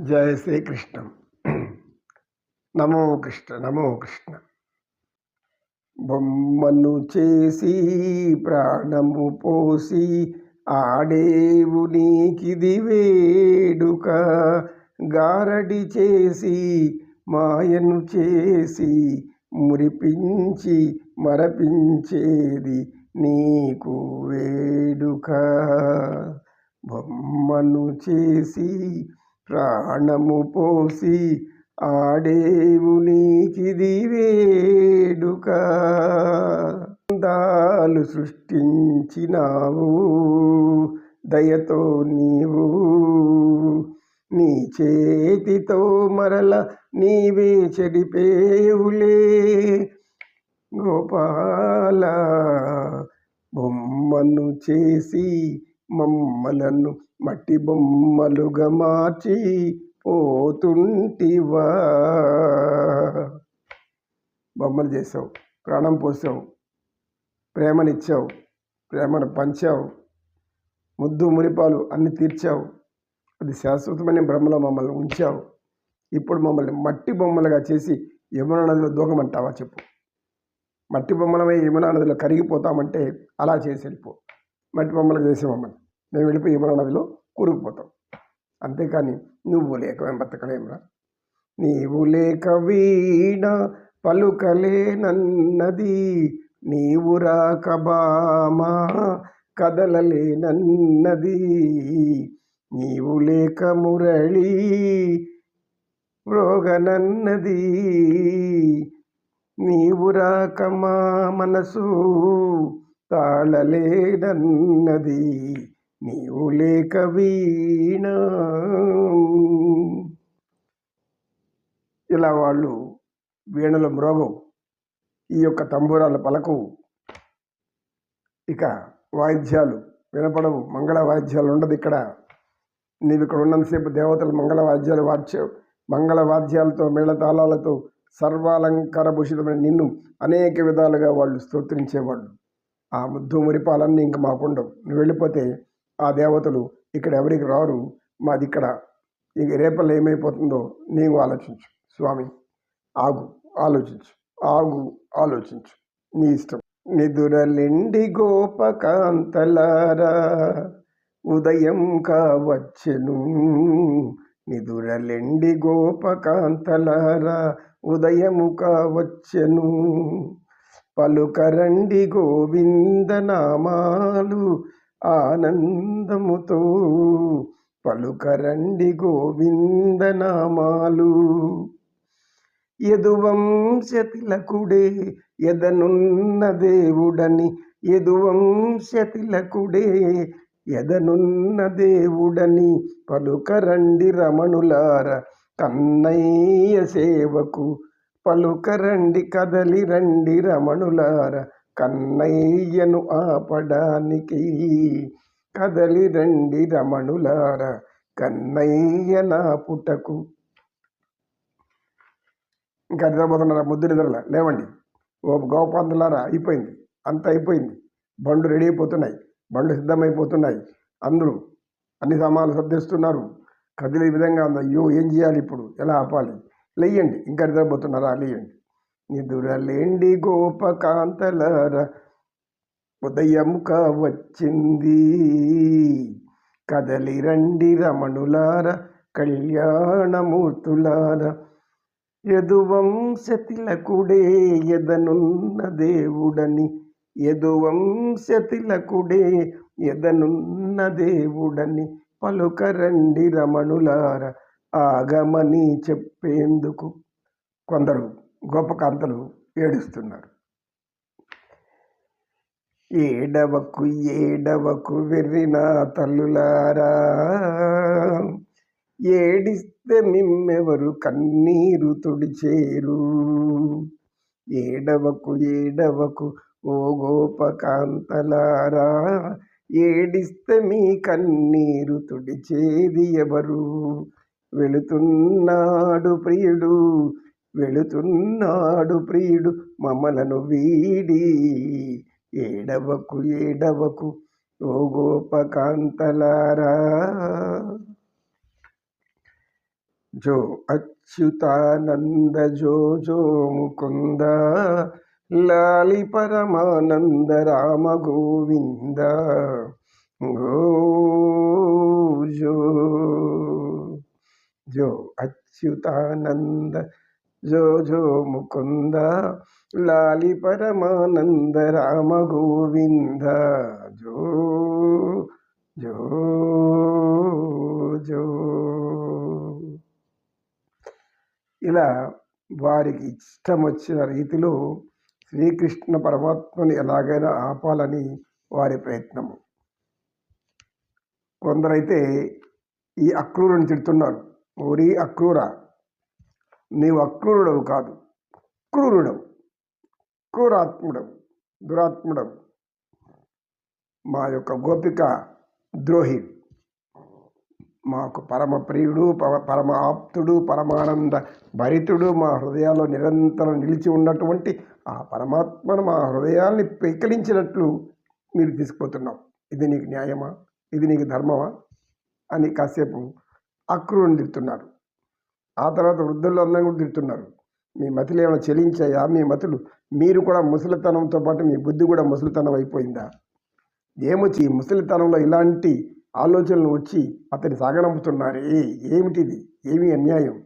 జయ శ్రీకృష్ణం. నమో కృష్ణ నమో కృష్ణ. బొమ్మను చేసి ప్రాణము పోసి ఆడేవు నీకిది వేడుక. గారడి చేసి మాయను చేసి మురిపించి మరపించేది నీకు వేడుక. బొమ్మను చేసి ప్రాణము పోసి ఆడేవు నీకిది వేడుక. దాలు సృష్టించినావు దయతో నీవు నీ చేతితో మరల నీవే చెడిపేవులే. గోపాల బొమ్మను చేసి మమ్మలను మట్టి బొమ్మలుగా మార్చి పోతుంటివా? బొమ్మలు చేసావు ప్రాణం పోసావు ప్రేమనిచ్చావు ప్రేమను పంచావు ముద్దు మురిపాలు అన్ని తీర్చావు. అది శాశ్వతమైన బ్రహ్మలో మమ్మల్ని ఉంచావు. ఇప్పుడు మమ్మల్ని మట్టి బొమ్మలుగా చేసి యమునా నదిలో దూకమంటావా చెప్పు. మట్టి బొమ్మలమై యమునా నదిలో కరిగిపోతామంటే అలా చేసి వెళ్ళిపో. మట్టి బొమ్మలు చేసే మమ్మల్ని. మేము వెళ్ళిపోయి యమునా నదిలో కూరుకుపోతాం. అంతేకాని నువ్వు లేక మేము బతకలేమురా నీవు లేక వీణ పలుకలేనన్నది నీవు రాక బామా కదలలేనన్నది నీవు లేక మురళి రోగనన్నది నీవు రాక మా మనసు తాళలేనన్నది నీవు లేక వీణ. ఇలా వాళ్ళు వీణల మ్రోగవు ఈ యొక్క తంబూరాల పలకు ఇక వాయిద్యాలు వినపడవు మంగళ వాయిద్యాలు ఉండదు ఇక్కడ. నీవు ఇక్కడ ఉన్నంతసేపు దేవతలు మంగళ వాద్యాలు వార్చావు మంగళ వాద్యాలతో మేళతాళాలతో సర్వాలంకార భూషితమైన నిన్ను అనేక విధాలుగా వాళ్ళు స్తోత్రించేవాళ్ళు. ఆ ముద్దు మురిపాలన్నీ ఇంక మాకుండవు. నువ్వు వెళ్ళిపోతే ఆ దేవతలు ఇక్కడ ఎవరికి రారు మాది ఇక్కడ. ఇంక రేపల్లో ఏమైపోతుందో నీవు ఆలోచించు స్వామి. ఆగు ఆలోచించు ఆగు ఆలోచించు. నీ ఇష్టం. నిదురలిండి గోపకాంతలారా ఉదయం కావచ్చెను. నిదురలెండి గోపకాంతలారా ఉదయము కావచ్చెను. పలుకరండి గోవిందనామాలు ఆనందముతో పలుకరండి గోవిందనామాలు. యదువంశతిలకుడే ఎదనున్న దేవుడని యదువంశతిలకుడే ఎదనున్న దేవుడని పలుకరండి రమణులార కన్నయ్య సేవకు పలుకరండి కదలి రండి రమణులార. కన్నయ్యను ఆపడానికి కదలి రండి రమణులార కన్నయ్య నా పుటకు. ఇంకా నిద్రపోతున్నారా ముద్దు నిద్రల? లేవండి. ఓ గోపాంతులారా అయిపోయింది. అంత అయిపోయింది. బండ్లు రెడీ అయిపోతున్నాయి. బండ్లు సిద్ధమైపోతున్నాయి. అందరూ అన్ని సామాన్లు సర్దిస్తున్నారు. కదిలే విధంగా ఉంది. అయ్యో ఏం చేయాలి ఇప్పుడు? ఎలా ఆపాలి? లేయండి. ఇంకా నిద్రపోతున్నారా లేయండి. నిదురలేండి గోపకాంతలార. ఉదయం వచ్చింది. కదలి రండి రమణులార కళ్యాణమూర్తులార. యదువంశతిలకుడే ఎదనున్న దేవుడని యదువంశతిలకుడే ఎదనున్న దేవుడని పలుకరండి రమణులార ఆగమని చెప్పేందుకు కొందరు గోపకాంతలు ఏడుస్తున్నారు. ఏడవకు ఏడవకు వెర్రిన తల్లులారా. ఏడిస్తే మిమ్మెవరు కన్నీరు తుడిచేరు. ఏడవకు ఏడవకు ఓ గోపకాంతలారా ఏడిస్తే మీ కన్నీరు తుడిచేది ఎవరు? వెళుతున్నాడు ప్రియుడు వెళుతున్నాడు ప్రియుడు మమ్మలను వీడి. ఏడవకు ఏడవకు ఓ గోపకాంతలారా. జో అచ్యుతానంద జో జో ముకుంద లాలి పరమానంద రామ గోవింద గో జో జో అచ్యుతానంద జో జో ముకుంద లాలి పరమానంద రామ గోవింద జో జో జో. ఇలా వారికి ఇష్టం వచ్చిన రీతిలో శ్రీకృష్ణ పరమాత్మని ఎలాగైనా ఆపాలని వారి ప్రయత్నము. కొందరైతే ఈ అక్రూరని తిడుతున్నారు. ఓరి అక్రూర! నీవు అక్రూరుడవు కాదు. క్రూరుడవు. క్రూరాత్ముడవు. దురాత్ముడవు. మా యొక్క గోపిక ద్రోహి. మాకు పరమ ప్రియుడు పరమ ఆప్తుడు పరమానంద భరితుడు మా హృదయాల్లో నిరంతరం నిలిచి ఉన్నటువంటి ఆ పరమాత్మను మా హృదయాల్ని పెకిలించినట్లు మీరు తీసుకుపోతున్నాం ఇది నీకు న్యాయమా? ఇది నీకు ధర్మమా? అని కాసేపు అక్రూరుని తిడుతున్నారు. ఆ తర్వాత వృద్ధుల్లో అందరం కూడా తిడుతున్నారు. మీ మతులు ఏమైనా చెలించాయా? మీ మతులు మీరు కూడా ముసలితనంతో పాటు మీ బుద్ధి కూడా ముసలితనం అయిపోయిందా? ఏమొచ్చి ముసలితనంలో ఇలాంటి ఆలోచనలు వచ్చి అతని సాగనంపుతున్నారే? ఏమిటిది? ఏమి అన్యాయం?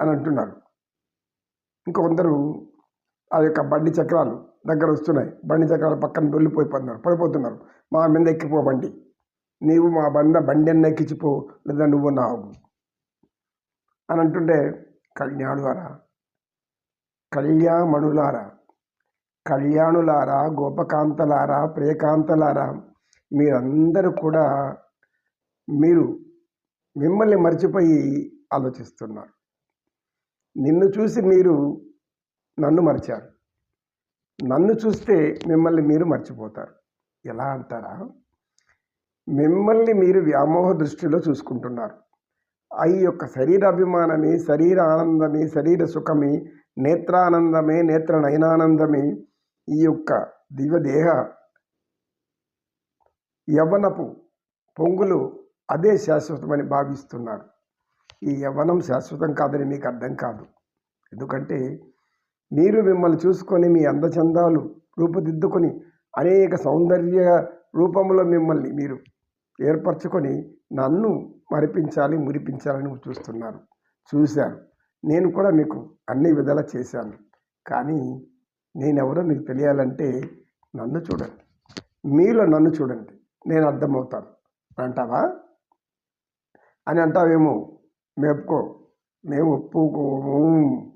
అని అంటున్నారు. ఇంకొందరు ఆ యొక్క బండి చక్రాలు దగ్గర వస్తున్నాయి. బండి చక్రాలు పక్కన దొల్లిపోయిపోతున్నారు పడిపోతున్నారు. మా మీద ఎక్కిపో బండి. నీవు మా బంద బండి అన్న ఎక్కించిపో లేదా నువ్వు నావు అని అంటుంటే కళ్యాణులారా కళ్యామణులారా కళ్యాణులారా గోపకాంతలారా ప్రియకాంతలారా మీరందరూ కూడా మీరు మిమ్మల్ని మర్చిపోయి ఆలోచిస్తున్నారు. నిన్ను చూసి మీరు నన్ను మర్చారు. నన్ను చూస్తే మిమ్మల్ని మీరు మర్చిపోతారు. ఎలా అంటారా? మిమ్మల్ని మీరు వ్యామోహ దృష్టిలో చూసుకుంటున్నారు. ఈ యొక్క శరీరాభిమానమే శరీర ఆనందమే శరీర సుఖమే నేత్రానందమే నేత్ర నయనానందమే ఈ యొక్క దివ్యదేహ యవ్వనపు పొంగులు అదే శాశ్వతమని భావిస్తున్నారు. ఈ యవ్వనం శాశ్వతం కాదని మీకు అర్థం కాదు. ఎందుకంటే మీరు మిమ్మల్ని చూసుకొని మీ అందచందాలు రూపుదిద్దుకొని అనేక సౌందర్య రూపంలో మిమ్మల్ని మీరు ఏర్పరచుకొని నన్ను మరిపించాలి మురిపించాలని చూస్తున్నారు. చూశాను. నేను కూడా మీకు అన్ని విధాలా చేశాను. కానీ నేనెవరో మీకు తెలియాలంటే నన్ను చూడండి. మీలో నన్ను చూడండి. నేను అర్థమవుతాను. అంటావా? అని అంటావేమో మేపుకో. మేము ఒప్పుకోము.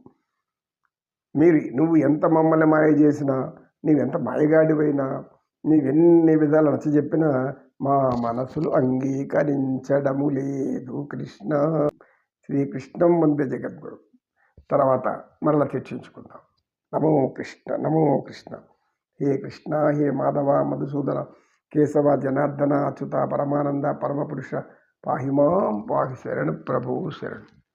మీరు నువ్వు ఎంత మమ్మల్ని మాయ చేసినా నీవెంత మాయగాడివైనా నీవెన్ని విధాలు నచ్చ చెప్పినా మా మనసులు అంగీకరించడము లేదు. కృష్ణ శ్రీకృష్ణం వందే జగద్గురు. తర్వాత మరలా చర్చించుకుందాం. నమో కృష్ణ నమో కృష్ణ. హే కృష్ణ హే మాధవ మధుసూదన కేశవ జనార్దన అచ్యుత పరమానంద పరమపురుష పాహిమాం పాహి శరణు ప్రభు శరణు.